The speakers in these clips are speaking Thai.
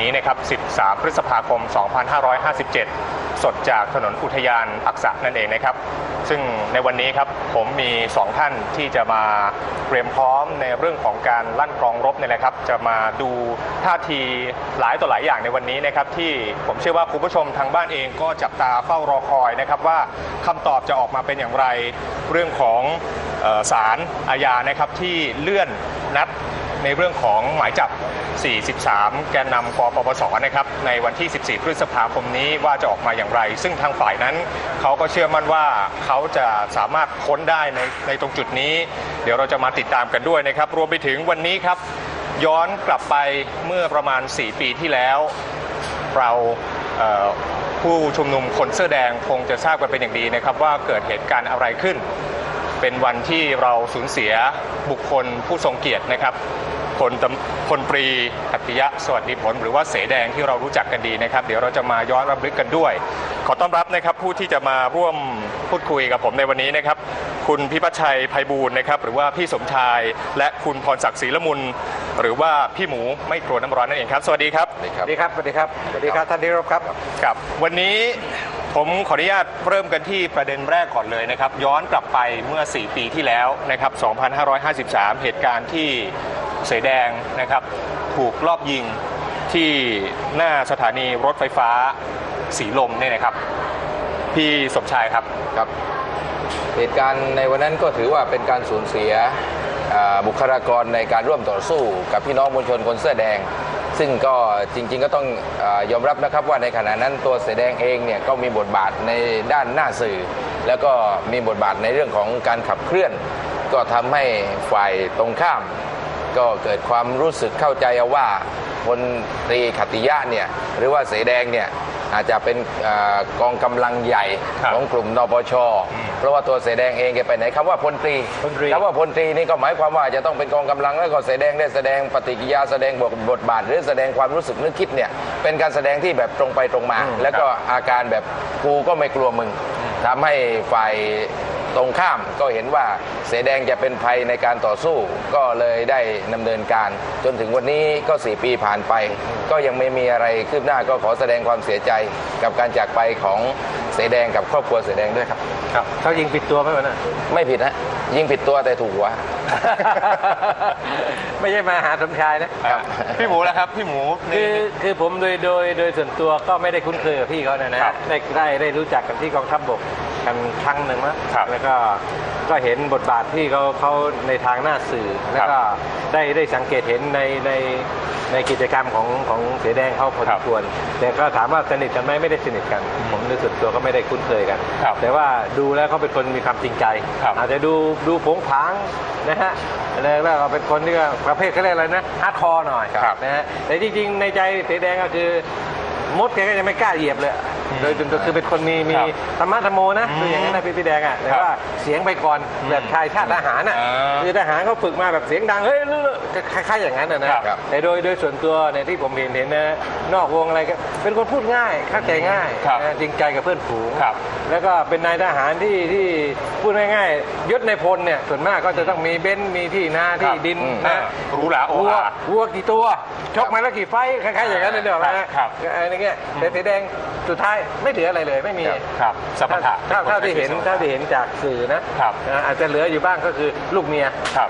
นี้นะครับ 13 พฤษภาคม 2557 สดจากถนนอุทยานอักษะนั่นเองนะครับ ซึ่งในวันนี้ครับผมมี 2 ท่านที่จะมาเตรียมพร้อมในเรื่องของการลั่นกรองรบเนี่ยแหละครับ จะมาดูท่าทีหลายต่อหลายอย่างในวันนี้นะครับ ที่ผมเชื่อว่าคุณผู้ชมทางบ้านเองก็จับตาเฝ้ารอคอยนะครับว่าคำตอบจะออกมาเป็นอย่างไรเรื่องของเอ่อศาลอาญานะครับที่เลื่อนนัด ในเรื่องของหมายจับ 43 แกนนำกปปสนะครับในวันที่ 14 พฤษภาคมนี้ว่าจะออกมาอย่างไร ซึ่งทางฝ่ายนั้นเขาก็เชื่อมั่นว่าเขาจะสามารถค้นได้ในในตรงจุดนี้ เดี๋ยวเราจะมาติดตามกันด้วยนะครับ รวมไปถึงวันนี้ครับ ย้อนกลับไปเมื่อประมาณ 4 ปีที่แล้ว เราเผู้ชุมนุมคนเสื้อแดงคงจะทราบกันเป็นอย่างดีนะครับว่าเกิดเหตุการณ์อะไรขึ้น เป็นวันที่เราสูญเสียบุคคลผู้ทรงเกียรตินะครับพลตำพลปรีอัตติยะสวัสดิผล หรือว่าเสแดงที่เรารู้จักกันดีนะครับ เดี๋ยวเราจะมาย้อนรำลึกกันด้วย ขอต้อนรับนะครับผู้ที่จะมาร่วมพูดคุยกับผมในวันนี้นะครับ คุณพิพัฒชัยไพบูลย์นะครับ หรือว่าพี่สมชาย และคุณพรศักดิ์ศรีละมุน หรือว่าพี่หมูไม่กลัวน้ำร้อนนั่นเองครับ สวัสดีครับ สวัสดีครับ สวัสดีครับ สวัสดีครับ ท่านที่รบครับ ครับ วันนี้ ผมขออนุญาตเริ่มกันที่ประเด็นแรกก่อนเลยนะครับ ย้อนกลับไปเมื่อ 4 ปีที่แล้วนะครับ 2553 เหตุการณ์ที่เสแดงนะครับ ถูกลอบยิงที่หน้าสถานีรถไฟฟ้าสีลมเนี่ยนะครับ พี่สมชายครับครับ เหตุการณ์ในวันนั้นก็ถือว่าเป็นการสูญเสียบุคลากรในการร่วมต่อสู้กับพี่น้องมวลชนคนเสื้อแดง ซึ่งก็จริง ๆ ก็ต้องอยอมรับนะครับว่าในขณะนั้นตัวเสแดงเองเนี่ยก็มีบทบาทในด้านหน้าสื่อ แล้วก็มีบทบาทในเรื่องของการขับเคลื่อน ก็ทำให้ฝ่ายตรงข้าม ก็เกิดความรู้สึกเข้าใจว่าพลตรีขัตติยะเนี่ยหรือว่าเสแดงเนี่ย อาจจะเป็นอากองกำลังใหญ่ครับของกลุ่มนปช เพราะว่าตัวเสแดงเองแกไปไหนคำว่าพลตรีพลตรีคำว่าพลตรีนี่ก็หมายความว่าจะต้องเป็นกองกำลังแล้วก็เสแดงได้แสดงปฏิกิริยาแสดงบทบทบาท หรือแสดงความรู้สึกนึกคิดเนี่ยเป็นการแสดงที่แบบตรงไปตรงมา แล้วก็อาการแบบกูก็ไม่กลัวมึงทำให้ฝ่าย ตรงข้ามก็เห็นว่าเสแดงจะเป็นภัยในการต่อสู้ ก็เลยได้ดำเนินการ จนถึงวันนี้ก็ 4 ปีผ่านไป ก็ยังไม่มีอะไรคืบหน้าก็ขอแสดงความเสียใจกับการจากไปของเสแดงกับครอบครัวเสแดงด้วยครับครับเขายิงผิดตัวไหมวะน่ะไม่ผิดนะยิงผิดตัวแต่ถูกหัวไม่ใช่มาหาสมชายนะครับพี่หมูแล้วครับพี่หมูคือคือผมโดยโดยโดยส่วนตัวก็ไม่ได้คุ้นเคยกับพี่เขานะนะครับได้ได้ได้รู้จักกันที่กองทัพบก กันครั้งหนึ่งมั้งครับแล้วก็ก็เห็นบทบาทที่เขาเขาในทางหน้าสื่อ แล้วก็ได้ได้สังเกตเห็นในในในกิจกรรมของของเสือแดงเขาพอสมควรแต่ก็ถามว่าสนิทกันไหมไม่ได้สนิทกัน ผมโดยส่วนตัวก็ไม่ได้คุ้นเคยกันครับแต่ว่าดูแล้วเขาเป็นคนมีความจริงใจครับอาจจะดูดูผงผางนะฮะแล้วก็เป็นคนที่ว่าประเภทเขาเรียกอะไรนะฮาร์ดคอร์หน่อยครับนะฮะแต่จริงๆในใจสีแดงก็คือมดแกก็จะไม่กล้าเหยียบเลย โดยจนคือเป็นคนมีมีครับธรรมะธรรมโมนะอืมคืออย่างนั้นนะพี่พี่แดงอะแต่ครับว่าเสียงไปก่อนแบบชายชาติทหารอะอ่าคือทหารเขาฝึกมาแบบเสียงดังเฮ้ยคล้ายๆอย่างนั้นนะนะครับแต่โดยโดยส่วนตัวเนี่ยที่ผมเห็นเห็นนะนอกวงอะไรก็เป็นคนพูดง่ายเข้าใจง่ายครับนะจริงใจกับเพื่อนฝูงครับแล้วก็เป็นนายทหารที่ที่พูดง่ายๆยศในพลเนี่ยส่วนมากก็จะต้องมีเบนซ์มีที่นาที่ดินอืมนะหรูหราโอวัวอาวัวกี่ตัวชกมาแล้วกี่ไฟท์คล้ายๆอย่างนั้นเลยเดี๋ยวนะครับอะไรเงี้ยแต่สีแดงสุดท้ายไม่เหลืออะไรเลยไม่มีครับสมรรถะเท่าเท่าที่เห็นเท่าที่เห็นจากสื่อนะครับนะอาจจะเหลืออยู่บ้างก็คือลูกเมียครับ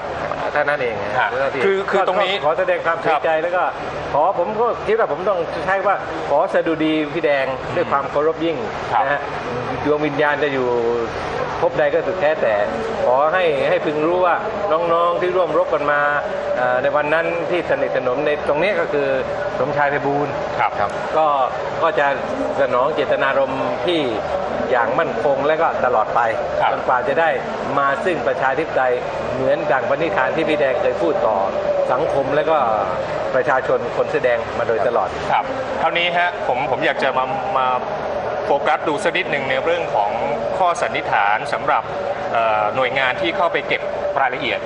เท่านั้นเองฮะเท่าที่คือคือก็ตรงนี้ก็ขอแสดงความเสียใจแล้วก็ขอผมก็คิดว่าผมต้องใช้ว่าขอสะดุดีพี่แดงด้วยความเคารพยิ่งครับนะฮะดวงวิญญาณจะอยู่ ภพใดก็สุดแท้แต่ ขอให้ให้พึงรู้ว่าน้องๆที่ร่วมรบกันมาเอ่อในวันนั้นที่สนิทสนมในตรงนี้ก็คือสมชายไพบูลย์ครับครับก็ก็จะสนองเจตนารมณ์ที่อย่างมั่นคงและก็ตลอดไปครับจนกว่าจะได้มาซึ่งประชาธิปไตยเหมือนดังปณิธานที่พี่แดงเคยพูดต่อสังคมและก็ประชาชนคนแสอแดงมาโดยตลอดครับเท่านี้ฮะผมผมอยากจะมามาโฟกัสดูสักนิดหนึ่งในเรื่องของ ข้อสันนิษฐานสำหรับหน่วยงานที่เข้าไปเก็บรายละเอียด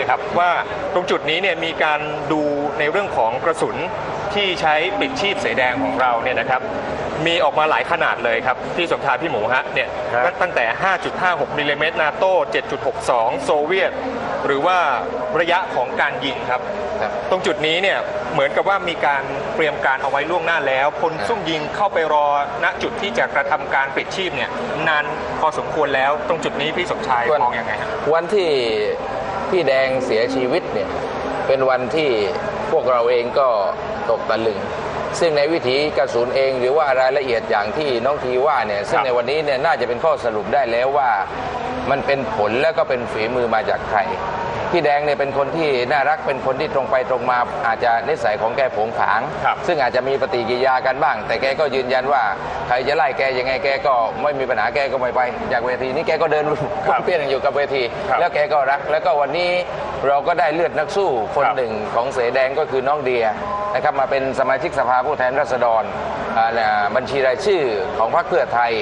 นะครับว่าตรงจุดนี้เนี่ยมีการดูในเรื่องของกระสุน ที่ใช้ปิดชีพเสแดงของเราเนี่ยนะครับมีออกมาหลายขนาดเลยครับพี่สมชายพี่หมูฮะเนี่ยครับตั้งแต่ 5.56มิลลิเมตรนาโต้7.62 โซเวียต หรือว่าระยะของการยิงครับ ครับตรงจุดนี้เนี่ยเหมือนกับว่ามีการเตรียมการเอาไว้ล่วงหน้าแล้วพลครับซุ่มยิงเข้าไปรอณจุดที่จะกระทำการปิดชีพเนี่ยนานพอสมควรแล้ว ตรงจุดนี้พี่สมชายมองยังไงฮะ วันที่พี่แดงเสียชีวิตเนี่ยเป็นวันที่พวกเราเองก็ ตกตะลึง ซึ่งในวิถีกระสุนเองหรือว่ารายละเอียดอย่างที่น้องทีว่าเนี่ยซึ่งครับในวันนี้เนี่ยน่าจะเป็นข้อสรุปได้แล้วว่ามันเป็นผลแล้วก็เป็นฝีมือมาจากใครพี่แดงเนี่ยเป็นคนที่น่ารักเป็นคนที่ตรงไปตรงมาอาจจะนิสัยของแกผงผางครับซึ่งอาจจะมีปฏิกิริยากันบ้าง แต่แกก็ยืนยันว่าใครจะไล่แกยังไงแกก็ไม่มีปัญหาแกก็ไม่ไป จากเวทีนี้แกก็เดินครับเปี้ยนอยู่กับเวทีครับแล้วแกก็รัก แล้วก็วันนี้ เราก็ได้เลือดนักสู้คนครับหนึ่งของเสแดงก็คือน้องเดียนะครับมาเป็นสมาชิกสภาผู้แทนราษฎรอ่าน่ะบัญชีรายชื่อของพรรคเพื่อไทย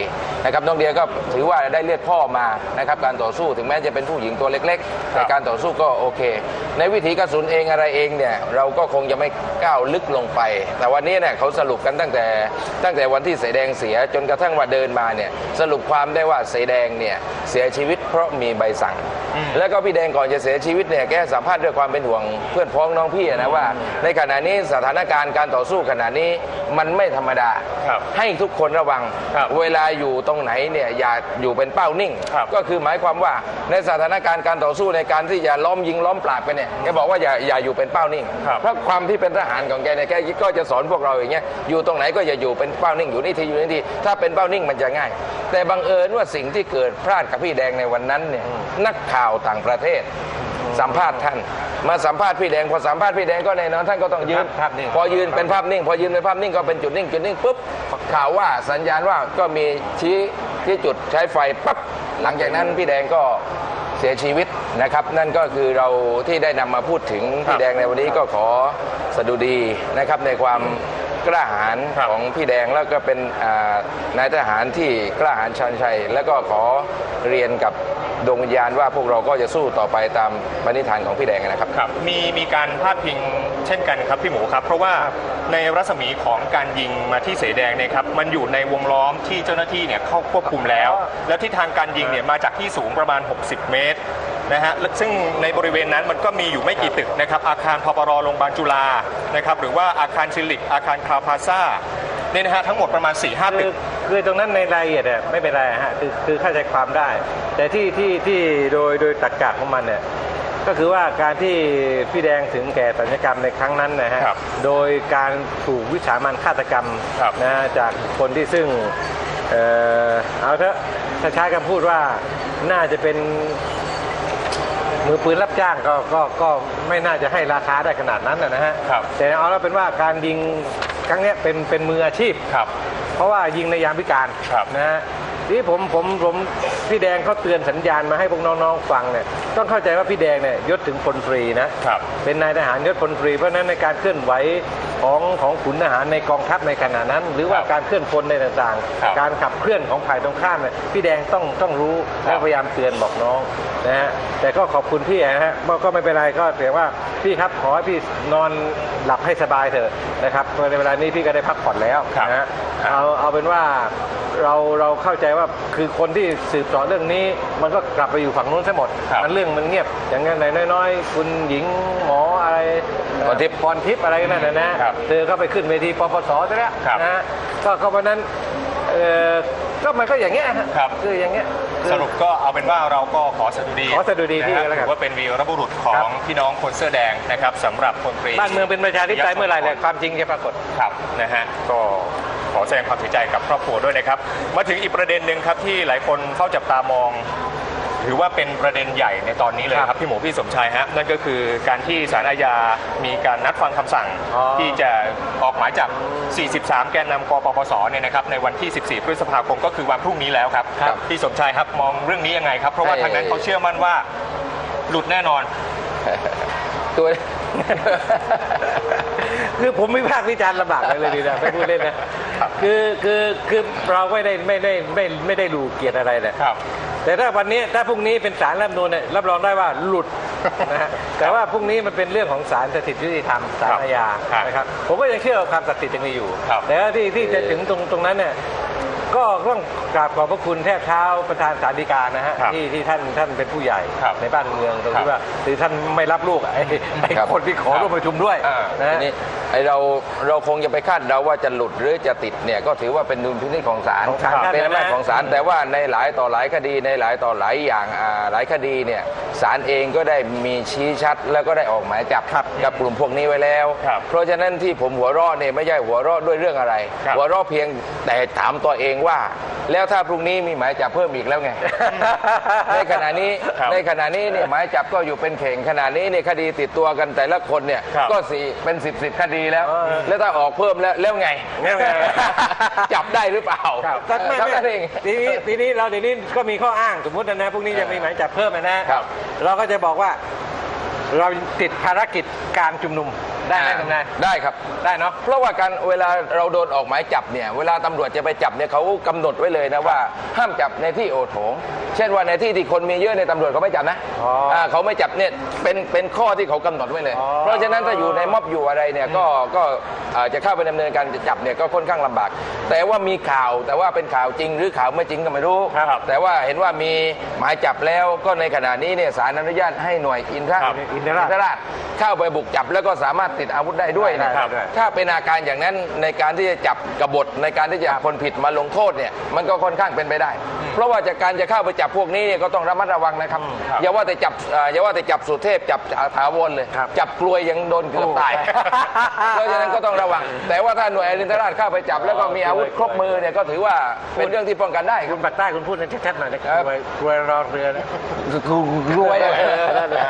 นะครับน้องเดียก็ถือว่าได้เลือดพ่อมานะครับการต่อสู้ถึงแม้จะเป็นผู้หญิงตัวเล็กๆแต่การต่อสู้ก็โอเค ในวิถีกระสุนเองอะไรเองเนี่ยเราก็คงจะไม่ก้าวลึกลงไป แต่วันนี้เนี่ยเขาสรุปกันตั้งแต่ตั้งแต่วันที่เสแดงเสียจนกระทั่งว่าเดินมาเนี่ยสรุปความได้ว่าเสแดงเนี่ยเสียชีวิตเพราะมีใบสั่งอืมแล้วก็พี่แดงก่อนจะเสียชีวิตเนี่ยแกสัมภาษณ์ด้วยความเป็นห่วงเพื่อนพ้องน้องพี่นะว่า ในขณะนี้สถานการณ์การต่อสู้ขณะนี้มันไม่ธรรมดา ครับให้ทุกคนระวัง ครับเวลาอยู่ตรงไหนเนี่ยอย่าอยู่เป็นเป้านิ่ง ครับก็คือหมายความว่าในสถานการณ์การต่อสู้ในการที่จะล้อมยิงล้อมปราบกันเนี่ยแกบอกว่าอย่าอย่าอยู่เป็นเป้านิ่ง ครับ เพราะความที่เป็นทหารของแกเนี่ยแกก็จะสอนพวกเราอย่างเงี้ยอยู่ตรงไหนก็อย่าอยู่เป็นเป้านิ่งอยู่นี่ทีอยู่นี่ทีถ้าเป็นเป้านิ่งมันจะง่าย แต่บังเอิญว่าสิ่งที่เกิดพลาดกับพี่แดงในวันนั้นเนี่ยนักข่าวต่างประเทศ สัมภาษณ์ท่าน มาสัมภาษณ์พี่แดงพอสัมภาษณ์พี่แดงก็แน่นอนท่านก็ต้องยืนภาพนิ่งพอยืนเป็นภาพนิ่ง พอยืนเป็นภาพนิ่งก็เป็นจุดนิ่งจุดนิ่งปุ๊บข่าวว่าสัญญาณว่าก็มีชี้ที่จุดใช้ไฟปั๊บหลังจากนั้นพี่แดงก็เสียชีวิตนะครับ นั่นก็คือเราที่ได้นำมาพูดถึงพี่แดงในวันนี้ก็ขอสดุดีนะครับในความ กล้าหาญครับของพี่แดงแล้วก็เป็นอ่านายทหารที่กล้าหาญชันชัย แล้วก็ขอเรียนกับดวงวิญญาณว่าพวกเราก็จะสู้ต่อไปตามปณิธานของพี่แดงนะครับครับมีมีการพาดพิงเช่นกันครับพี่หมูครับ เพราะว่าในรัศมีของการยิงมาที่เสแดงเนี่ยครับมันอยู่ในวงล้อมที่เจ้าหน้าที่เนี่ยเข้าควบคุมแล้ว แล้วที่ทางการยิงเนี่ยมาจากที่สูงประมาณ 60 เมตร นะฮะและซึ่งในบริเวณนั้นมันก็มีอยู่ไม่กี่ตึกนะครับอาคารพปรโรงพยาบาลจุฬานะครับหรือว่าอาคารชิลิก อาคารคราวพลาซ่าเนี่ยนะฮะทั้งหมดประมาณ4-5หตึคือกคือตรงนั้นในรายละเอียดเนี่ยไม่เป็นไรฮะคือคือเข้าใจความได้ แต่ที่ที่ที่โดยโดยตรรกะของมันเนี่ยก็คือว่าการที่พี่แดงถึงแก่สัญญกรรมในครั้งนั้นนะฮะครับโดยการถูกวิสามันฆาตกรรมครับนะฮะจากคนที่ซึ่งเอ่อเอาเถอะถ้าใช้คำพูดว่าน่าจะเป็น มือปืนรับจ้างก็ก็ก็ไม่น่าจะให้ราคาได้ขนาดนั้นนะนะฮะครับ แต่เอาแล้วเป็นว่าการยิงครั้งเนี้ยเป็นเป็นมืออาชีพ ครับ เพราะว่ายิงในยามพิการครับนะฮะทีนี้ผมผมผมพี่แดงเขาเตือนสัญญาณมาให้พวกน้องๆฟังเนี่ยต้องเข้าใจว่าพี่แดงเนี่ยยศถึงพลตรีนะครับ เป็นนายทหารยศพลตรี เพราะฉะนั้นในการเคลื่อนไหวของของขุนทหารในกองทัพในขณะนั้น หรือว่าครับการเคลื่อนพลในต่างครับๆ การขับเคลื่อนของฝ่ายตรงข้ามเนี่ยพี่แดงต้องต้องรู้และพยายามเตือนบอกน้อง นะฮะแต่ก็ขอบคุณพี่นะฮะก็ไม่เป็นไรก็เสียว่าพี่ครับขอให้พี่นอนหลับให้สบายเถอะนะครับเพราะในเวลานี้พี่ก็ได้พักผ่อนแล้วครับนะฮะครับเอาเอาเป็นว่าเราเราเข้าใจว่าคือคนที่สืบต่อเรื่องนี้ มันก็กลับไปอยู่ฝั่งนู้นซะหมดครับมันเรื่องมันเงียบ อย่างนั้นไหนน้อยๆ คุณหญิงหมออะไรพรทิพย์พรทิพย์อะไรนั่นนะนะครับเธอก็ไปขึ้นเวทีปปสซะแล้วครับนะฮะก็ก็วันนั้นเออ ก็มันก็อย่างเงี้ยฮะครับ คืออย่างเงี้ยคือ สรุปก็เอาเป็นว่าเราก็ขอสดุดีขอสดุดีพี่นะฮะแล้วกันถือว่าเป็นวีรบุรุษขอครังบ พี่น้องคนเสื้อแดงนะครับสำหรับพลตรีบ้านเมืองเป็นประชาธิปไตยเมื่อไหร่เนี่ยความจริงจะปรากฏ ครับนะฮะก็ขอแสดงความเสียใจกับครอบครัวด้วยนะครับ มาถึงอีกประเด็นหนึ่งครับที่หลายคนเข้าจับตามอง ถือว่าเป็นประเด็นใหญ่ในตอนนี้เลยคครัรับบพี่หมูพี่สมชายฮะนั่นก็คือการที่ศาลอาญามีการนัดฟังคำสั่งอ๋อที่จะออกหมายจับ 43 แกนนำกปปสเนี่ยนะครับในวันที่ 14 พฤษภาคมก็คือวันพรุ่งนี้แล้วครับครับพี่สมชายครับมองเรื่องนี้ยังไงครับ เพราะว่าให้ทางนั้นเขาเชื่อมั่นว่าหลุดแน่นอน ตัว คือผมไม่ภาควิจารณ์ลำบากเลยเลยดีนะไม่พูดเล่นนะครับคือคือคือเราไม่ได้ไม่ได้ไม่ไม่ได้ดูเกียรติอะไรเลยครับ แต่ถ้าวันนี้ถ้าพรุ่งนี้เป็นสารรัฐธรรมนูญเนี่ยรับรองได้ว่าหลุดนะฮะแต่ว่าพรุ่งนี้มันเป็นเรื่องของศาลสถิตยุติธรรมศาลอาญาครับนะครับผมก็ยังเชื่อว่าความศักดิ์สิทธิ์ยังมีอยู่ ครับแต่ว่าที่ที่จะถึงตรงตรงนั้นเนี่ย ก็ต้องกราบขอบพระคุณแทบเท้าประธานศาลฎีกานะฮะครับที่ที่ท่านท่านเป็นผู้ใหญ่ครับในบ้านเมืองตรงครัที่บว่าคือท่านไม่รับลูกไอ้ไอ้ครับ คนที่ขอร่วมประชุมด้วยอ่า นะทีฮะ นี้ไอเราเราคงจะไปคาดเดาว่าจะหลุดหรือจะติดเนี่ยก็ถือว่าเป็นดุลพินิจของศาลของศาลเป็นอำนาจนะของศาลแต่ว่าในหลายต่อหลายคดีในหลายต่อหลายอย่างอ่าหลายคดีเนี่ยศาลเองก็ได้มีชี้ชัด แล้วก็ได้ออกหมายจับครับกับกลุ่มพวกนี้ไว้แล้ว ครับเพราะฉะนั้นที่ผมหัวเราะเนี่ยไม่ใช่หัวเราะด้วยเรื่องอะไร ครับ หัวเราะเพียงแต่ถามตัวเองว่า แล้วถ้าพรุ่งนี้มีหมายจับเพิ่มอีกแล้วไง ในขณะนี้ครับในขณะนี้เนี่ยหมายจับก็อยู่เป็นเข่งขณะนี้เนี่ยคดีติดตัวกันแต่ละคนเนี่ยครับก็สี่เป็นสิบสิบคดีแล้วเออแล้วถ้าออกเพิ่มแล้วแล้วไง แล้วไง จับได้หรือเปล่าแต่ไม่เท่าไม่นั้นเองทีนี้ทีนี้เราเดี๋ยวนี้ก็มีข้ออ้างสมมุตินะพรุ่งนี้จะมีหมายจับเพิ่มนะนะครับเราก็จะบอกว่า เราติดภารกิจการชุมนุมได้ไหมทำนายได้ครับ ได้เนาะเพราะว่าการเวลาเราโดนออกหมายจับเนี่ยเวลาตำรวจจะไปจับเนี่ยเขากำหนดไว้เลยนะว่าห้ามจับในที่โอโถง เช่นว่าในที่ที่คนมีเยอะในยตำรวจเขาไม่จับนะอ๋ออ่าเขาไม่จับเนี่ยเป็นเป็นข้อที่เขากำหนดไว้เลยอ๋อเพราะฉะนั้นถ้าอยู่ในม็อบอยู่อะไรเนี่ยก็ก็อ่าจะเข้าไปดำเนินการจะจับเนี่ยก็ค่อนข้างลำบาก แต่ว่ามีข่าวแต่ว่าเป็นข่าวจริงหรือข่าวไม่จริงก็ไม่รู้ ครับแต่ว่าเห็นว่ามีหมายจับแล้วก็ในขณะนี้เนี่ยศาลอนุญาตให้หน่วยอินทราครับอินทราช ราชเข้าไปบุกจับแล้วก็สามารถติดอาวุธได้ด้วยนะได้ได้ถ้าเป็นอาการอย่างนั้นในการที่จะจับกบฏในการที่จะคนผิดมาลงโทษเนี่ยมันก็ค่อนข้างเป็นไปได้ เพราะว่าจากการจะเข้าไปจับพวกนี้เนี่ยก็ต้องระมัดระวังนะครับครับอย่าว่าแต่จับเอ่ออย่าว่าแต่จับสุเทพจับถาวรเลย ครับ จับกลวยยังโดนเกือบตาย เพราะฉะนั้นก็ต้องระวัง แต่ว่าถ้าหน่วยอรินทราชเข้าไปจับแล้วก็มีอาวุธครบมือเนี่ยก็ถือว่าเป็นเรื่องที่ป้องกันได้คุณปักใต้คุณพูดนั้นชัดๆหน่อยนะครับรวยรวยรอเรือนะรวยนั่นแหละ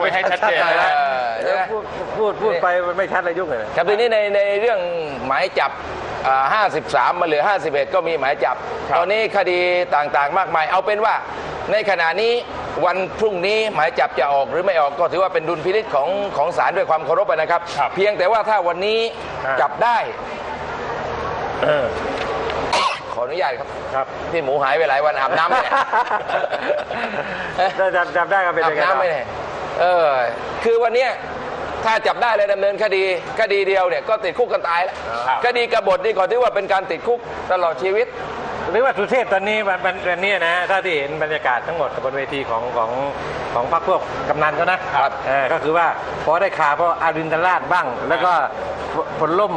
พูดให้ชัดเจนเอนะอใช่ไหมพูดพูดพูดไปมันไม่ชัดเลยยุ่งเลยครับทีนี้ในในเรื่องหมายจับอ่า53 มาเหลือ 51 ก็มีหมายจับครับ ตอนนี้คดีต่างๆ มากมาย เอาเป็นว่าในขณะนี้วันพรุ่งนี้หมายจับจะออกหรือไม่ออกก็ถือว่าเป็นดุลพินิจของของศาลด้วยความเคารพนะครับครับเพียงแต่ว่าถ้าวันนี้อ่าจับได้ เออขออนุญาตครับครับพี่หมูหายไปหลายวันอาบน้ำไหมเนี่ยได้จำจำได้ก็เป็นอายับงไงน้ำไหมเนี่ยเออ คือวันเนี้ยถ้าจับได้เลยดำเนินคดีคดีเดียวเนี่ยก็ติดคุกกันตายแล้วครับคดีกบฏนี่ขอถือว่าเป็นการติดคุกตลอดชีวิต หรือว่าสุเทพตอนนี้วันวันวันนี้นะถ้าที่เห็นบรรยากาศทั้งหมดบนเวทีของของของพรรคพวกกำนันก็นะครับเออก็คือว่าพอได้ข่าวเพราะอารินทราชบ้าง แล้วก็พลล่ม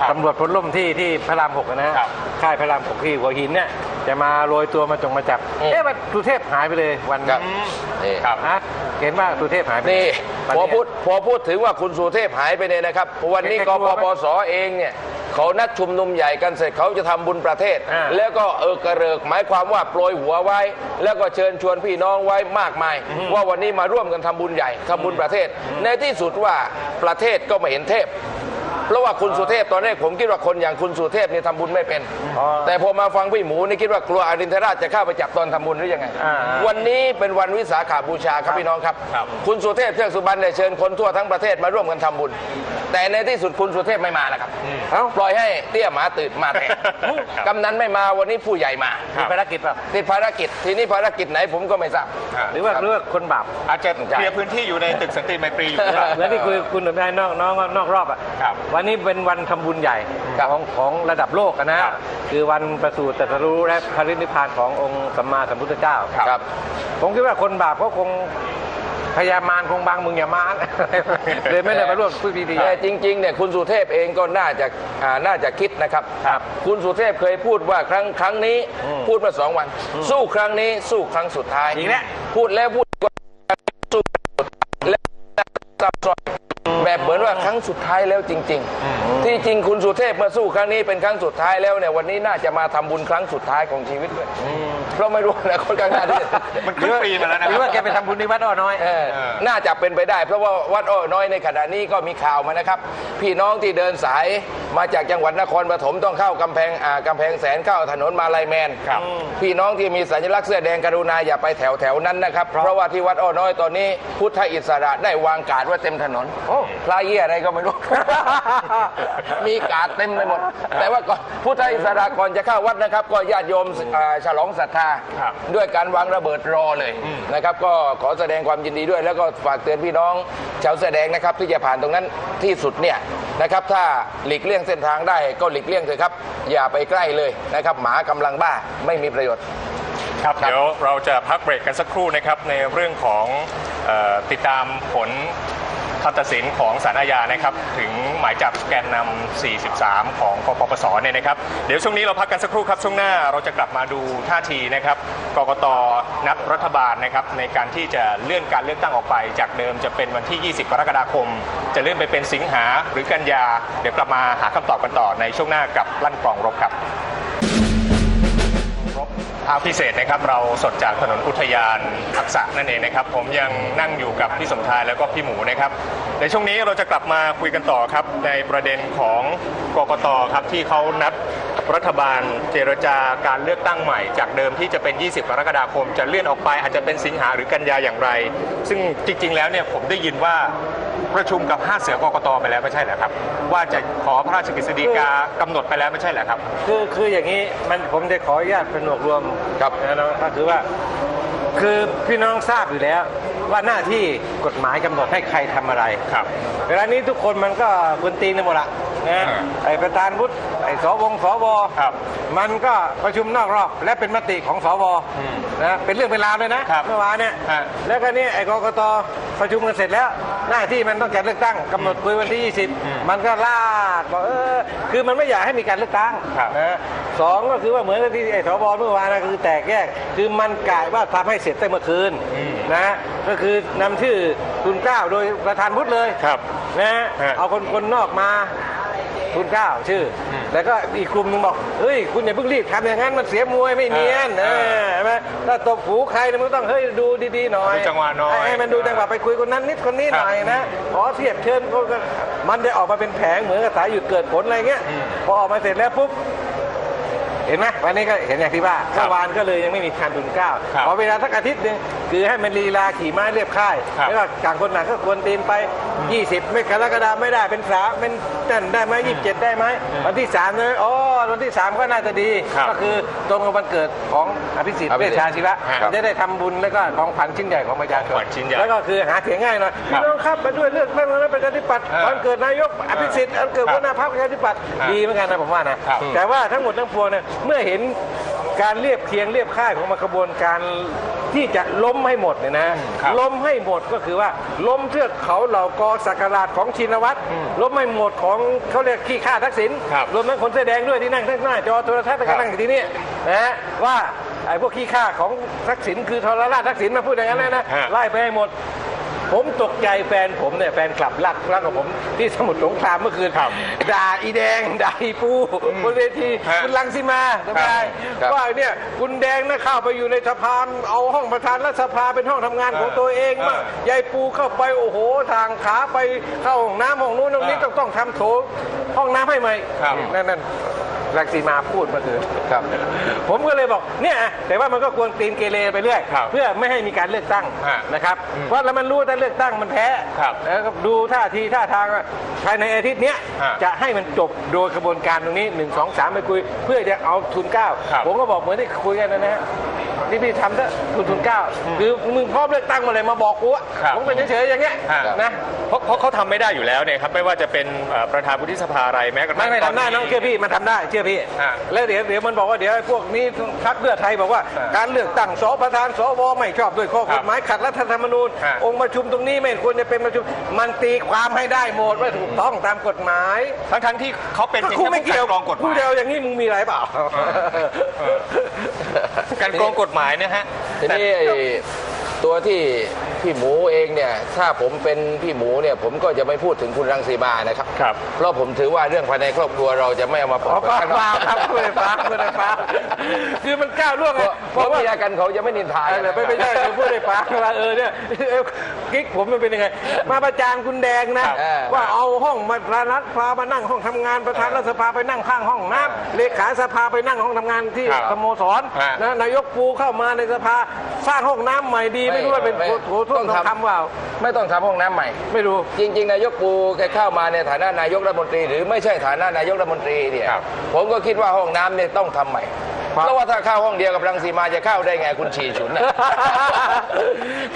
ครับตำรวจพลล่มที่ที่พระรามหกนะฮะครับค่ายพระรามหกที่หัวหินเนี่ยจะมาโรยตัวมาจงมาจับอืม เอ๊ะมันสุเทพหายไปเลยวันครับอืมนี่ ครับ นะเห็นว่าสุเทพหายไปนี่วันพอเนี้ยพูดพอพูดถึงว่าคุณสุเทพหายไปเนี่ยนะครับ วันนี้แกกกลัวปไหมปสเองเนี่ย เขานัดชุมนุมใหญ่กันเสร็จเขาจะทำบุญประเทศอ่าแล้วก็เออกระเริกหมายความว่าโปรยหัวไว้ แล้วก็เชิญชวนพี่น้องไว้มากมาย ว่าวันนี้มาร่วมกันทำบุญใหญ่ทำบุญประเทศ ในที่สุดว่าประเทศก็ไม่เห็นเทพ เพราะว่าคุณสุเทพตอนแรกผมคิดว่าคนอย่างคุณสุเทพนี่ทำบุญไม่เป็น อ๋อแต่พอมาฟังพี่หมูนี่คิดว่ากลัวอรินทราชจะเข้าไปจับตอนทำบุญหรือยังไง อ่าวันนี้เป็นวันวิสาขาบูชาครับพี่น้องครับ ครับ คุณสุเทพเทือกสุบรรณเนี่ยเชิญคนทั่วทั้งประเทศมาร่วมกันทำบุญ แต่ในที่สุดคุณสุเทพไม่มานะครับเอ้า ปล่อยให้เตี้ยหมาตื่นมาแทนครับ กำนันไม่มาวันนี้ผู้ใหญ่มามีภารกิจเปล่าติดภารกิจทีนี้ภารกิจไหนผมก็ไม่ทราบอ่าหรือว่าหรือว่าคนบาปอาจจะเคลียร์พื้นที่อยู่ในตึกสันติไมตรีอยู่หรือเปล่า แล้วที่คุยคุณหนุ่มนายนอกนอกนอกรอบอะครับวันนี้เป็นวันทำบุญใหญ่ครับของของระดับโลกอะนะครับคือวันประสูติตรัสรู้และพระนิพพานขององค์สัมมาสัมพุทธเจ้าครับ ผมคิดว่าคนบาปก็คงพยามารคงบางมึงอย่ามาเลยไม่ได้มาร่วมพิธีแต่จริงๆเนี่ยคุณสุเทพเองก็น่าจะอ่าน่าจะคิดนะครับครับ คุณสุเทพเคยพูดว่าครั้งครั้งนี้อืมพูดมาสองวัน สู้ครั้งนี้สู้ครั้งสุดท้ายอีกแล้วพูดแล้วพูด งสุดท้ายแล้วจริง ๆ ที่จริงคุณสุเทพมาสู้ครั้งนี้เป็นครั้งสุดท้ายแล้วเนี่ยวันนี้น่าจะมาทำบุญครั้งสุดท้ายของชีวิตเลยเพราะไม่รู้นะคนกลางหน้าที่มันครึ่งปีมาแล้วนะหรือว่าแกไปทำบุญที่วัดอ้อน้อยเออเออน่าจะเป็นไปได้ เพราะว่าวัดอ้อน้อยในขณะนี้ก็มีข่าวมานะครับ พี่น้องที่เดินสายมาจากจังหวัดนครปฐมต้องเข้ากำแพงอ่ากำแพงแสนเข้าถนนมาลายแมนครับ พี่น้องที่มีสัญลักษณ์เสื้อแดงกรุณาอย่าไปแถวแถวๆนั้นนะครับ เพราะว่าที่วัดอ้อน้อยตอนนี้พุทธอิสระได้วางการดไว้เต็มถนนโอ้พระเยี่ยอะไรก็ไม่รู้ มีกาดเต็มไปหมด แต่ว่าก่อนพุทธอิสระก่อนจะเข้าวัดนะครับ ก็ญาติโยมอ่าฉลองศรัทธา ครับด้วยการวางระเบิดรอเลยอืมนะครับ ก็ขอแสดงความยินดีด้วย แล้วก็ฝากเตือนพี่น้องชาวแสดงนะครับ ที่จะผ่านตรงนั้นที่สุดเนี่ยนะครับ ถ้าหลีกเลี่ยงเส้นทางได้ก็หลีกเลี่ยงเถอะครับ อย่าไปใกล้เลยนะครับ หมากำลังบ้าไม่มีประโยชน์ ครับครับ เดี๋ยวเราจะพักเบรกกันสักครู่นะครับในเรื่องของเออติดตามผล คำตัดสินของศาลอาญานะครับ ถึงหมายจับแกนนำ43 ของกปปสเนี่ยนะครับ เดี๋ยวช่วงนี้เราพักกันสักครู่ครับ ช่วงหน้าเราจะกลับมาดูท่าทีนะครับกกตนัดรัฐบาลนะครับในการที่จะเลื่อนการเลือกตั้งออกไป จากเดิมจะเป็นวันที่ 20 กรกฎาคม จะเลื่อนไปเป็นสิงหาหรือกันยา เดี๋ยวกลับมาหาคำตอบกันต่อในช่วงหน้ากับลั่นกลองรบครับรบ ภาคพิเศษนะครับเราสดจากถนนอุทยานอักษะนั่นเองนะครับ ผมยังนั่งอยู่กับพี่สมชายแล้วก็พี่หมูนะครับ ในช่วงนี้เราจะกลับมาคุยกันต่อครับ ในประเด็นของกกตครับที่เขานัดรัฐบาลเจรจาการเลือกตั้งใหม่ จากเดิมที่จะเป็น 20 กรกฎาคม จะเลื่อนออกไปอาจจะเป็นสิงหาหรือกันยาอย่างไร ซึ่งจริง ๆ แล้วเนี่ยผมได้ยินว่า ประชุมกับห้าเสือกกตไปแล้วไม่ใช่เหรอครับ ว่าจะขอพระราชกฤษฎีกากำหนดไปแล้วไม่ใช่เหรอครับ คือคืออย่างนี้มันผมจะขออนุญาตผนวกรวมครับนะนะก็คือว่า คือพี่น้องทราบอยู่แล้ว ว่าหน้าที่กฎหมายกำหนดให้ใครทำอะไรครับเวลานี้ทุกคนมันก็คนตีนกันหมดละนะอ่าไอ้ประธานวุฒิไอ้สวงสวครับ มันก็ประชุมนอกรอบและเป็นมติของสวอืมนะเป็นเรื่องเป็นราวเลยนะครับเมื่อวานเนี่ยฮะแล้วก็นี่ไอ้กกต ประชุมกันเสร็จแล้ว หน้าที่มันต้องจัดเลือกตั้งกำหนดคุยวันที่อืม20 มันก็ลากบอกเออคือมันไม่อยากให้มีการเลือกตั้งครับนะสองก็คือว่าเหมือนกับที่ไอ้สวเมื่อวานนะคือแตกแยก คือมันกะว่าทำให้เสร็จได้เมื่อคืนอืมนะก็คือนำชื่อทุนเกล้าโดยประธานวุฒิเลยครับนะฮะเอาคนคนนอกมา ทุนเกล้าชื่ออมแล้วก็อีกกลุ่มหนึงบอกเฮ้ยคุณอย่าเพิ่งรีบทำอย่างนั้นมันเสียมวยไม่เนียนเอเอออใช่ไหมถ้าตบหูใครเนี่ยมันก็ต้องเฮ้ยดูดีๆหน่อยดูจังหวะหน่อยให้มันดูจังหวะไปคุยคนนั้นนิดคนนี้ครับหน่อยนะขอเทียบเชิญคนก็มันจะออกมาเป็นแผงเหมือนกับสายหยุดเกิดผลอะไรเงี้ยอืมพอออกมาเสร็จแล้วปุ๊บเห็นไหมวันนี้ก็เห็นอย่างที่ว่าครับเมื่อวานก็เลยยังไม่มีการทุนเกล้าครับพอเวลาสักอาทิตย์หนึ่งคือให้มันลีลาขี่ม้าเรียบค่ายครับแล้วก็ต่างคนต่างก็ควรตีนไป 20ไม่กรกฎาไม่ได้เป็นสามเป็นนั่นได้ไหม27ได้ไหมวันที่3เลยอ๋อวันที่3ก็น่าจะดีครับก็คือตรงกับวันเกิดของอภิสิทธิ์อภิเวสิทธิ์ชชาชีวะครับจะได้ทำบุญแล้วก็ของขวัญชิ้นใหญ่ของประชาชของขวัญชิ้นใหญ่แล้วก็คือหาเสียงง่ายหน่อยครับพี่น้องครับมาด้วยเลือกตั้งแล้วประชาธิปัตย์อ่าวันเกิดนายกอภิสิทธิ์วันเกิดครับหัวหน้าพรรคประชาธิปัตย์อ่าดีเหมือนกันนะผมว่านะครับแต่ว่าทั้งหมดทั้งปวงเนี่ยเมื่อเห็นการเรียบเคียงเรียบค่ายของมากระบวนการ ที่จะล้มให้หมดเนี่ยนะ ครับล้มให้หมดก็คือว่า ล้มเทือกเขาเหล่ากอสักการาชของชินวัตรอืมล้มให้หมดของเขาเรียกขี้ข้าทักษิณครับรวมทั้งคนเสื้อแดงด้วยที่นั่งข้างหน้าจอโทรทัศน์แล้วก็นั่งอยู่ที่นี่นะฮะว่าไอ้พวกขี้ข้าของทักษิณคือทรราชทักษิณมาพูดอย่างนั้นเลยนะฮะไล่ไปให้หมด ผมตกใจแฟนผมเนี่ยแฟนคลับรักรักกับผมที่สมุทรสงครามเมื่อคืนครับด่าอีแดงด่าอีปูบนเวทีฮะคุณลังสิมาทำไมครับว่าเนี่ยคุณแดงนะเข้าไปอยู่ในสภาเอาห้องประธานรัฐสภาเป็นห้องทำงานของตัวเองมากเออยายปูเข้าไปโอ้โหทางขาไปเข้าห้องน้ำห้องนู้นห้องนี้เออต้องต้องทำโถห้องน้ำให้ใหม่ครับ นั่นนั่น ลังสีมาพูดเมื่อคืนครับ ผมก็เลยบอกเนี่ยแต่ว่ามันก็ควรตีนเกเรไปเรื่อยครับเพื่อไม่ให้มีการเลือกตั้งฮะนะครับอืมเพราะแล้วมันรู้ถ้าเลือกตั้งมันแพ้ครับแล้วก็ดูท่าทีท่าทางว่าภายในอาทิตย์เนี้ยฮะจะให้มันจบโดยกระบวนการตรงนี้หนึ่งสองสามไปคุย เพื่อจะเอาทุนเกล้าครับผมก็บอกเหมือนที่คุยกันนะนะ ฮะที่พี่ทำเถอะทุนทุนเกล้าคือมึงพร้อมเลือกตั้งเมาเลยมาบอกกูอะครับผมเป็นเฉยๆอย่างเงี้ยฮะนะเพราะเพราะเขาทำไม่ได้อยู่แล้วเนี่ยครับไม่ว่าจะเป็นเอ่อประธานวุฒิสภาอะไรแม้กระทั่ไม่งไม่ทำได้น้องเชื่อพี่มันทำได้เชื่อพี่อ่าแล้วเดี๋ยวเดี๋ยวมันบอกว่าเดี๋ยวไอ้พวกนี้พรรคเพื่อไทยบอกว่า อ่าการเลือกตั้งสประธานสวไม่ชอบด้วยข้อกฎหมายขัดรัฐธรรมนูญ อ่าองค์ประชุมตรงนี้ไม่ควรจะเป็นประชุมมันตีความให้ได้หมดว่าถูกต้องตามกฎหมาย ทั้งทั้งๆที่เขาเป็นถ้าเพียงครูแค่ไม่ผู้เกี่กัยวนกรองกฎหครูมายเดียวอย่างนี้มึงมีอะไรเปล่า การโกงกฎหมายนะฮะทีนี้ไอ้ตัวที่ พี่หมูเองเนี่ยถ้าผมเป็นพี่หมูเนี่ยผมก็จะไม่พูดถึงคุณรังสีมานะครับครับ เพราะผมถือว่าเรื่องภายในครอบครัวเราจะไม่เอามาเปิดอ๋อเผยฟ้าข้างนอกฟ้าครับคุณไฟฟ้าคุณไฟฟ้าคือมันก้าวล่วงเพไงราะเพเพราะราะว่าเมียกันเขาจะไม่นินทาเออไม่ไม่ใช่ผมพูดให้ฟังว่าเออเนี่ยเอ้ยกิ๊กผมมันเป็นยังไง มาประจานคุณแดงนะครับว่าเอาห้องมาประนัดพามานั่งห้องทำงานประธานรัฐสภาไปนั่งข้างห้องน้ำเลขาสภาไปนั่งห้องทำงานที่ครับสโมสรฮะนะนายกปูเข้ามาในสภาสร้างห้องน้ำใหม่ดีไม่รู้ว่าเป็นไม่โถโถต้องทำทำว่าไม่ต้องทำห้องน้ำใหม่ ไม่รู้ จริง ๆ นายกปูแกเข้ามาในฐานะนายกรัฐมนตรี หรือไม่ใช่ฐานะนายกรัฐมนตรีเนี่ย ครับ ผมก็คิดว่าห้องน้ำเนี่ยต้องทำใหม่ ครับเพราะว่าถ้าเข้าห้องเดียวกับรังสีมาจะเข้าได้ไงคุณฉี่ฉุนน่ะ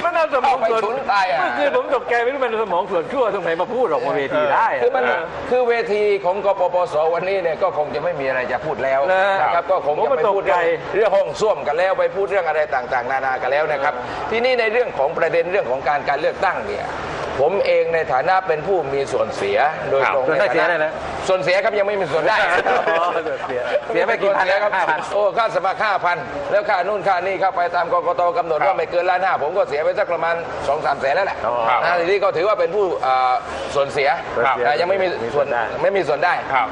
มันเอาสมองส่วนเอาไปฉุนตายอะเมื่อคืนผมตกใจไม่รู้มันสมองส่วนชั่วตรงไหนมาพูดออกมาเวทีได้ะ คือมันเออคือเวทีของกปปสวันนี้เนี่ยก็คงจะไม่มีอะไรจะพูดแล้วนะนะครับก็คงผมจะก็ไปพูดตกใจเรื่องเรื่องห้องส้วมกันแล้วไปพูดเรื่องอะไรต่างๆ นานากันแล้วนะครับ ทีนี้ในเรื่องของประเด็นเรื่องของการการเลือกตั้งเนี่ย ผมเองในฐานะเป็นผู้มีส่วนเสียโดยครับตรงส่วนได้ในฐาเสียเลยนะ ส่วนเสียครับยังไม่มีส่วนได้อ๋อเสียเสียไปกี่พันแล้วครับห้าพันโอ้ค่าสมัครห้าพันแล้วค่านู่นค่านี่เข้าไปตามกกตกำหนดครับว่าไม่เกินล้านห้าผมก็เสียไปสักประมาณสองสามแสนแล้วแหละอ๋อนะทีนี้ก็ถือว่าเป็นผู้อ่าส่วนเสียครับแต่ยังไม่มีมีส่ส่ววนนได้ไม่มีส่วนได้ครับ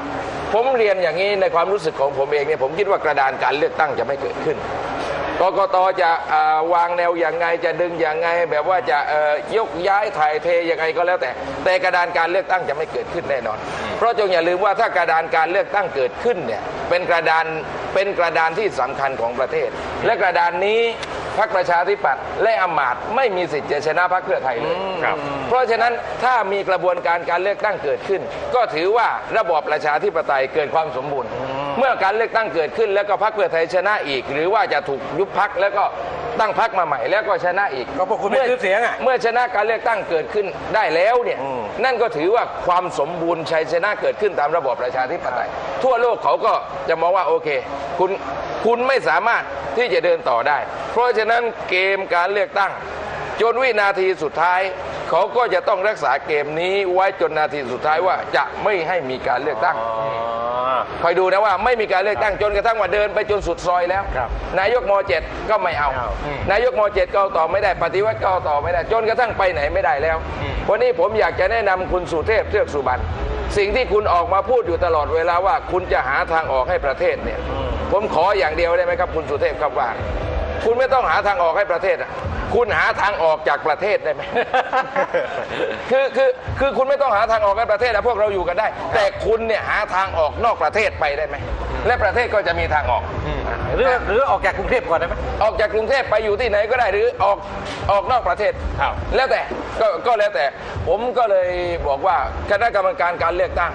ผมเรียนอย่างนี้ในความรู้สึกของผมเองเนี่ยผมคิดว่ากระดานการเลือกตั้งจะไม่เกิดขึ้น กกตจะอ่าวางแนวอย่างไงจะดึงอย่างไง แบบว่าจะเอ่อยกย้ายถ่ายเทยังไงก็แล้วแต่ แต่กระดานการเลือกตั้งจะไม่เกิดขึ้นแน่นอน เพราะจงอย่าลืมว่าถ้ากระดานการเลือกตั้งเกิดขึ้นเนี่ยเป็นกระดานเป็นกระดานที่สำคัญของประเทศ และกระดานนี้พรรคประชาธิปัตย์และอำมาตย์ไม่มีสิทธิ์จะชนะพรรคเพื่อไทยเลยครับเพราะฉะนั้นถ้ามีกระบวนการการเลือกตั้งเกิดขึ้น ก็ถือว่าระบอบประชาธิปไตยเกิดความสมบูรณ์ เมื่อการเลือกตั้งเกิดขึ้น แล้วก็พรรคเพื่อไทยชนะอีก หรือว่าจะถูกยุบพรรคแล้วก็ตั้งพรรคมาใหม่แล้วก็ชนะอีกก็พวกคุณไม่มื่ซื้อเสียงอะเมื่อชนะการเลือกตั้งเกิดขึ้นได้แล้วเนี่ยอืมนั่นก็ถือว่าความสมบูรณ์ชัยชนะเกิดขึ้นตามระบอบประชาธิปไตยทั่วโลกเขาก็จะมองว่าโอเค คุณคุณไม่สามารถที่จะเดินต่อได้ เพราะฉะนั้นเกมการเลือกตั้งจนวินาทีสุดท้าย เขาก็จะต้องรักษาเกมนี้ไว้จนนาทีสุดท้ายว่าจะไม่ให้มีการเลือกตั้งอ๋อคอยดูนะว่าไม่มีการเลือกตั้งจนกระทั่งว่าเดินไปจนสุดซอยแล้วครับนายกมเจ็ดก็ไม่เอาไม่เอาอืมนายกมเจ็ดก็เอาต่อไม่ได้ปฏิวัติก็เอาต่อไม่ได้ จนกระทั่งไปไหนไม่ได้แล้วอืมวันนี้ผมอยากจะแนะนำคุณสุเทพเทือกสุบรรณสิ่งที่คุณออกมาพูดอยู่ตลอดเวลาว่าคุณจะหาทางออกให้ประเทศเนี่ย ผมขออย่างเดียวได้ไหมครับ คุณสุเทพครับว่า คุณไม่ต้องหาทางออกให้ประเทศอะคุณหาทางออกจากประเทศได้ไหม คือคือคือคุณไม่ต้องหาทางออกให้ประเทศนะพวกเราอยู่กันได้ แต่คุณเนี่ยหาทางออกนอกประเทศไปได้ไหม และประเทศก็จะมีทางออก หรือหรือออกจากกรุงเทพก่อนได้ไหมออกจากกรุงเทพไปอยู่ที่ไหนก็ได้หรือออกออกนอกประเทศครับแล้วแต่ก็ก็แล้วแต่ ผมก็เลยบอกว่าคณะกรรมการการเลือกตั้ง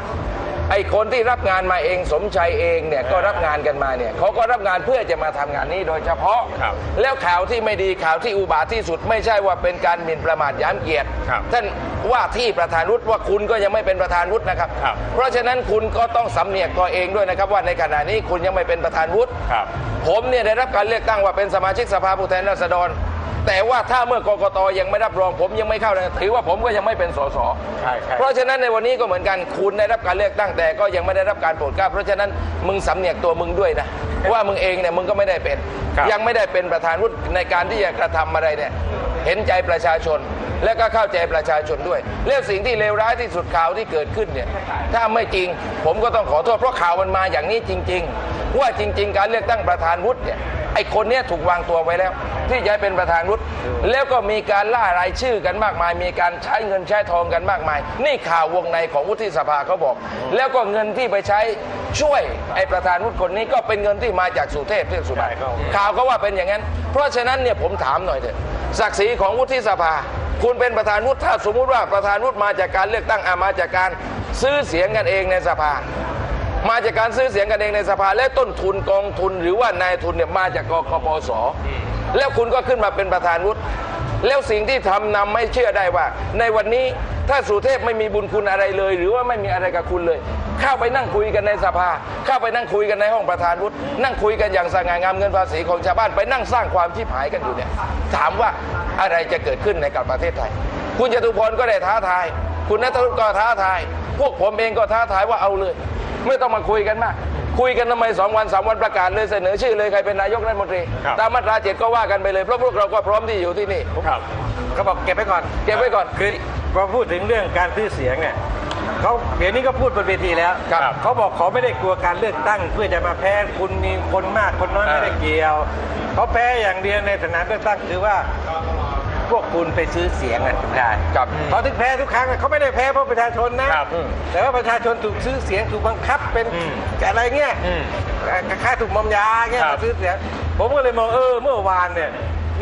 ไอ้คนที่รับงานมาเองสมชัยเองเนี่ยก็รับงานกันมาเนี่ยเขาก็รับงานเพื่อจะมาทำงานนี้โดยเฉพาะ ครับแล้วข่าวที่ไม่ดีข่าวที่อุบาทที่สุด ไม่ใช่ว่าเป็นการหมิ่นประมาทย้ำเกียรติครับท่านว่าที่ประธานวุฒิว่าคุณก็ยังไม่เป็นประธานวุฒินะครับ ครับ เพราะฉะนั้นคุณก็ต้องสำเนียกตัวเองด้วยนะครับ ว่าในขณะนี้คุณยังไม่เป็นประธานวุฒิ ครับ ผมเนี่ยได้รับการเลือกตั้งว่าเป็นสมาชิกสภาผู้แทนราษฎร แต่ว่าถ้าเมื่อกกตยังไม่รับรองผมยังไม่เข้าเลยถือว่าผมก็ยังไม่เป็นสสใช่ใช่ เพราะฉะนั้นในวันนี้ก็เหมือนกันคุณได้รับการเลือกตั้งแต่ก็ยังไม่ได้รับการโปรดเกล้าเพราะฉะนั้นมึงสำเนียกตัวมึงด้วยนะว่ามึงเองเนี่ยมึงก็ไม่ได้เป็น ครับยังไม่ได้เป็นประธานวุฒิในการที่จะกระทำอะไรเนี่ยเห็นใจประชาชน และก็เข้าใจประชาชนด้วยเรื่องสิ่งที่เลวร้ายที่สุดข่าวที่เกิดขึ้นเนี่ยถ้าไม่จริงผมก็ต้องขอโทษเพราะข่าวมันมาอย่างนี้จริง ๆ ว่าจริง ๆ การเลือกตั้งประธานวุฒิเนี่ย ไอ้คนเนี้ยถูกวางตัวไว้แล้ว ที่จะให้เป็นประธานวุฒิแล้วก็มีการล่ารายชื่อกันมากมาย มีการใช้เงินใช้ทองกันมากมาย นี่ข่าววงในของวุฒิสภาเขาบอก แล้วก็เงินที่ไปใช้ช่วยไอ้ประธานวุฒิคนนี้ก็เป็นเงินที่มาจากสุเทพเทือกสุบรรณใช่ครับข่าวก็ว่าเป็นอย่างนั้น เพราะฉะนั้นเนี่ยผมถามหน่อยเถอะศักดิ์ศรีของวุฒิสภา คุณเป็นประธานวุฒิถ้าสมมุติว่าประธานวุฒิมาจากการเลือกตั้งอามาจากการซื้อเสียงกันเองในสภา มาจากการซื้อเสียงกันเองในสภาและต้นทุนกองทุน หรือว่านายทุนเนี่ยมาจากกกปสแล้วคุณก็ขึ้นมาเป็นประธานวุฒิแล้วสิ่งที่ทำนำไม่เชื่อได้ว่า ในวันนี้ถ้าสุเทพไม่มีบุญคุณอะไรเลย หรือว่าไม่มีอะไรกับคุณเลย เข้าไปนั่งคุยกันในสภา เข้าไปนั่งคุยกันในห้องประธานวุฒินั่งคุยกันอย่างสง่างามเงินภาษีของชาวบ้านไปนั่งสร้างความชิบหายกันอยู่เนี่ยถามว่าอะไรจะเกิดขึ้นในกับประเทศไทย คุณจตุพรก็ได้ท้าทาย คุณนัทรุษก็ท้าทาย พวกผมเองก็ท้าทายว่าเอาเลย ไม่ต้องมาคุยกันมาก คุยกันทำไมสองวันสามวันประกาศเลยเสนอชื่อเลยใครเป็นนายกรัฐมนตรี ครับ ตามมาตราเจ็ดก็ว่ากันไปเลยเพราะพวกเราก็พร้อมที่อยู่ที่นี่ ครับเขาบอกเก็บไว้ก่อนเก็บไว้ก่อนคือพอพูดถึงเรื่องการซื้อเสียงเนี่ยเขาเดี๋ยวนี้ก็พูดบนเวทีแล้วครับเขาบอกเขาไม่ได้กลัวการเลือกตั้ง เพื่อจะมาแพ้คุณมีคนมากคนน้อยเออ ไม่ได้เกี่ยวเขาแพ้อย่างเดียวในสนามเลือกตั้งคือว่า พวกคุณไปซื้อเสียงอะได้ครับเขาถึงแพ้ทุกครั้งอะเขาไม่ได้แพ้เพราะประชาชนนะครับอืมแต่ว่าประชาชนถูกซื้อเสียงถูกบังคับเป็นอืมอะไรเงี้ยอืมค่าถูกมอมยาเงี้ยครับ มาซื้อเสียงผมก็เลยมองเออเมื่อวานเนี่ย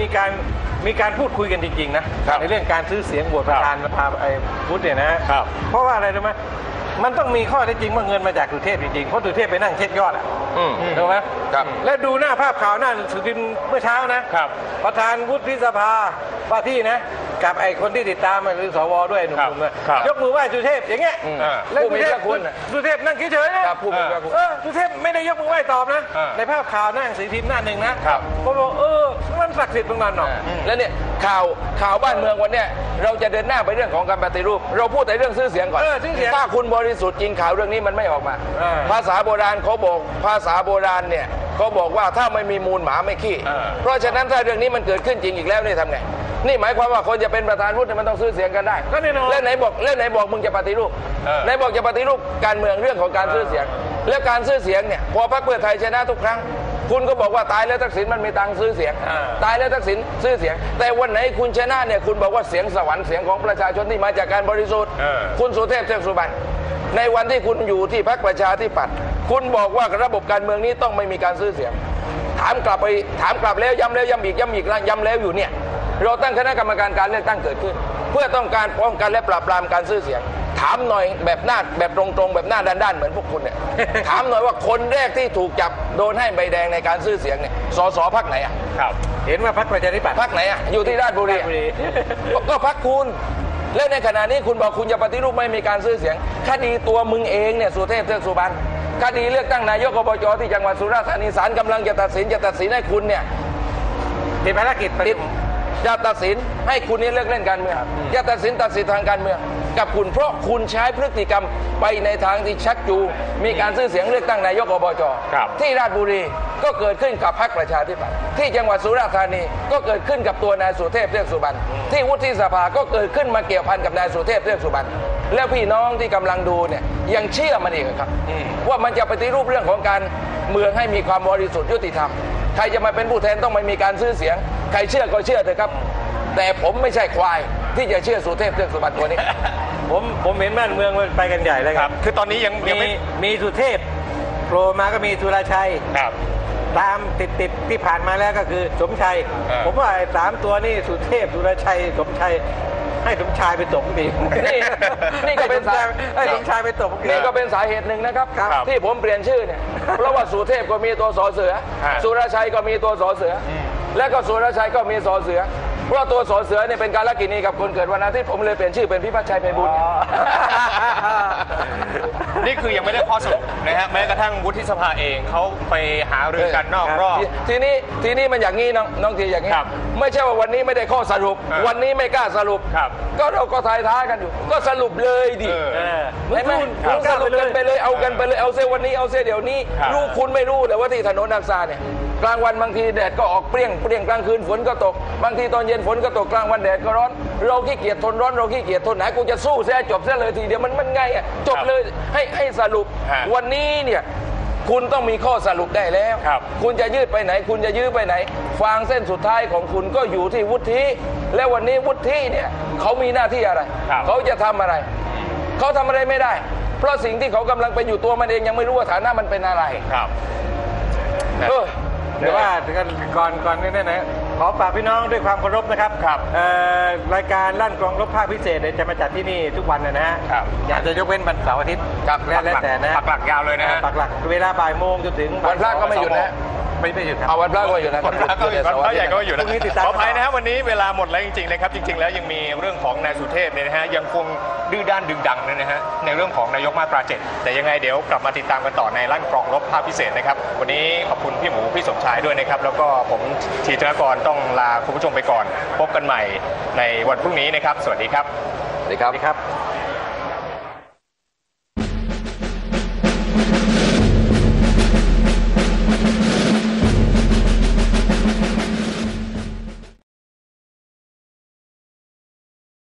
มีการมีการพูดคุยกันจริงๆนะครับในเรื่องการซื้อเสียงบวชประธานประธานไอ้พุทธเนี่ยนะ ครับ เพราะว่าอะไรรู้ไหมมันต้องมีข้อเท็จจริงว่าเงินมาจากสุเทพจริงๆเพราะสุเทพไปนั่งเช็ดยอดอะ อืม ถูกไหมครับแล้วดูหน้าภาพข่าวหน้าหนังสือพิมพ์เมื่อเช้านะครับ ประธานวุฒิสภา ว่าที่นะ กับไอ้คนที่ติดตามอะหรือสวด้วยหนุ่มๆนะครับยกมือไหว้สุเทพอย่างเงี้ยอืมแล้วผู้สุมีเทพพระคุณน่ะสุเทพนั่งเฉยๆนะครับผู้มีพระคุณเออสุเทพไม่ได้ยกมือไหว้ตอบนะ อ่าในภาพข่าวหน้าหนังสือพิมพ์หน้าหนึ่งนะครับ ผมบอกเออมันศักดิ์สิทธิ์ตรงนั้นหรอก แล้วเนี่ยข่าวข่าวบ้านเมืองวันเนี้ยเราจะเดินหน้าไปเรื่องของการปฏิรูป เราพูดแต่เรื่องซื้อเสียงก่อนเออซื้อเสียงถ้าคุณบริสุทธิ์จริงข่าวเรื่องนี้มันไม่ออกมา เออ ภาษาโบราณเขาบอกภาษาโบราณเนี่ยเขาบอกว่าถ้าไม่มีมูลหมาไม่ขี้ เออ เพราะฉะนั้นถ้าเรื่องนี้มันเกิดขึ้นจริงอีกแล้วนี่ทำไง นี่หมายความว่าคนจะเป็นประธานวุฒิมันต้องซื้อเสียงกันได้ก็แน่นอน แล้วไหนบอกแล้วไหนบอกมึงจะปฏิรูปเออ ไหนบอกจะปฏิรูปการเมืองเรื่องของการซื้อเสียง แล้วการซื้อเสียงเนี่ยพอพรรคเพื่อไทยชนะทุกครั้ง คุณก็บอกว่าตายแล้วทักษิณมันมีตังค์ซื้อเสียง อ่า ตายแล้วทักษิณซื้อเสียง แต่วันไหนคุณชนะเนี่ยคุณบอกว่าเสียงสวรรค์เสียงของประชาชนที่มาจากการบริสุทธิ์ เออ คุณสุเทพเทพสุบรรณในวันที่คุณอยู่ที่พรรคประชาธิปัตย์คุณบอกว่าระบบการเมืองนี้ต้องไม่มีการซื้อเสียง ถามกลับไปถามกลับแล้วย้ำแล้วย้ำอีกย้ำอีกย้ำแล้วอยู่เนี่ย เราตั้งคณะกรรมการการเลือกตั้งเกิดขึ้น เพื่อต้องการป้องกันและปราบปรามการซื้อเสียง ถามหน่อยแบบหน้าแบบตรงๆ แบบหน้าด้านๆเหมือนพวกคุณเนี่ยถามหน่อยว่าคนแรกที่ถูกจับโดนให้ใบแดงในการซื้อเสียงเนี่ยสสพักไหนอะครับ เห็นว่าพรรคประชาธิปัตย์พักไหนอะอยู่ที่ราชบุรีราชบุรีก็ก็พักคุณและในขณะนี้คุณบอกคุณจะปฏิรูปไม่มีการซื้อเสียง คดีตัวมึงเองเนี่ยสุเทพเทือกสุบรรณคดีเลือกตั้งนายกอบจที่จังหวัดสุราษฎร์ธานีศาลกำลังจะตัดสินจะตัดสินให้คุณเนี่ยติดภารกิจติด จะตัดสินให้คุณนี่เลิกเล่นการเมืองจะตัดสินตัดสินทางการเมืองกับคุณเพราะคุณใช้พฤติกรรมไปในทางที่ชักจูงมีการซื้อเสียงเลือกตั้งนายกอบจครับที่ราชบุรีก็เกิดขึ้นกับพรรคประชาธิปัตย์ที่จังหวัดสุราษฎร์ธานีก็เกิดขึ้นกับตัวนายสุเทพเทือกสุบรรณที่วุฒิสภาก็เกิดขึ้นมาเกี่ยวพันกับนายสุเทพเทือกสุบรรณแล้วพี่น้องที่กำลังดูเนี่ยยังเชื่อมันอีกเหรอครับ ว่ามันจะปฏิรูปเรื่องของการเมืองให้มีความบริสุทธิ์ยุติธรรม ใครจะมาเป็นผู้แทนต้องไม่มีการซื้อเสียง ใครเชื่อก็เชื่อเถอะครับ แต่ผมไม่ใช่ควายที่จะเชื่อสุเทพเทือกสุบรรณตัวนี้ ผมผมเห็นบ้านเมืองมันไปกันใหญ่แล้วคครัรับบคือตอนนี้ยังยังมีไม่มีสุเทพโผล่มาก็มีสุรชัย ครับ ตามติดติดที่ผ่านมาแล้วก็คือสมชัย เออผมว่าไอ้สามตัวนี่สุเทพสุรชัยสมชัย ให้สมชายไปตกดีนี่นี่ก็เป็นสาให้สมชายไปตกดีนี่ก็เป็นสาเหตุหนึ่งนะครับ ครับที่ผมเปลี่ยนชื่อเนี่ย เพราะว่าสุเทพก็มีตัวสอเสือ ฮะสุรชัยก็มีตัวสอเสืออและก็สุรชัยก็มีสอเสือ เพราะว่าตัวสอเสือเนี่ยเป็นการละกินีกับคนเกิดวันอาทิตย์ผมเลยเปลี่ยนชื่อเป็นพิพัฒน์ชัยไพบูลย์เนี่ยนี่คือยังไม่ได้ข้อสรุปนะฮะแม้กระทั่งวุฒิสภาเองเขาไปหารือกันนอกรอบทีทีนี้ทีนี้มันอย่างนี้น้องน้องทีอย่างนี้ครับไม่ใช่ว่าวันนี้ไม่ได้ข้อสรุป อ่าวันนี้ไม่กล้าสรุป ครับก็เราก็ทายท้ากันอยู่ ก็สรุปเลยดิเออเออใช่ไหมมึงสรุปกันไปเลยเอากันไปเลยเอาเสียวันนี้เอาเสียเดี๋ยวนี้ ครับ รู้คุณไม่รู้เลยว่าที่ถนนอักษาเนี่ยกลางวันบางทีแดดก็ออกเปรี้ยงเปรี้ยงกลางคืนฝนก็ตก บางทีตอนเย็นฝนก็ตกกลางวันแดดก็ร้อน เราขี้เกียจทนร้อนเราขี้เกียจทนไหนกูจะสู้เสียจบเสียเลยทีเดียวมันมันไงอะจบเลยให้ให้สรุป ฮะวันนี้เนี่ยคุณต้องมีข้อสรุปได้แล้วครับคุณจะยืดไปไหน คุณจะยื้อไปไหน ฟางเส้นสุดท้ายของคุณก็อยู่ที่วุฒิและวันนี้วุฒิเนี่ยเขามีหน้าที่อะไร ครับ เขาจะทำอะไร เขาทำอะไรไม่ได้ เพราะสิ่งที่เขากำลังเป็นอยู่ตัวมันเองยังไม่รู้ว่าฐานะมันเป็นอะไรครับนะเออ แต่ว่าก่อนก่อนนี่นะข อฝากพี่น้องด้วยความเคารพนะครับครับเอ่อรายการลั่นกรองรบภาคพิเศษเนี่ยจะมาจัดที่นี่ทุกวันนะฮะครับอยากจะยกเว้นวันเสาร์อาทิตย์ครับแล้วแล้วแต่นะฮะปักหลักยาวเลยนะฮะปักหลักเวลาบ่ายโมงจนถึงวันพระก็ไม่หยุดนะ ไม่ไม่หยุดครับ เอาวันพระก็อยู่นะครัวับนพระก็อยู่วันพระใหญ่ก็อยู่พนะรุ่งนี้ติดตามขออภัยนะฮะวันนี้เวลาหมดแล้วจริงๆนะครับจริง ๆ แล้วยังมีเรื่องของนายสุเทพเนี่ยนะฮะยังคงดื้อด้านดึงดังเนี่ยนะฮะในเรื่องของนายกมาตราเจ็ดแต่ยังไงเดี๋ยวกลับมาติดตามกันต่อในลั่นกรองรบภาคพิเศษนะครับวันนี้ขอบคุณพี่หมูพี่สมชายด้วยนะครับแล้วก็ผมทีธนกรต้องลาคุณผู้ชมไปก่อน พบกันใหม่ในวันพรุ่งนี้นะครับ สวัสดีครับ สวัสดีครับสวัสดีครับ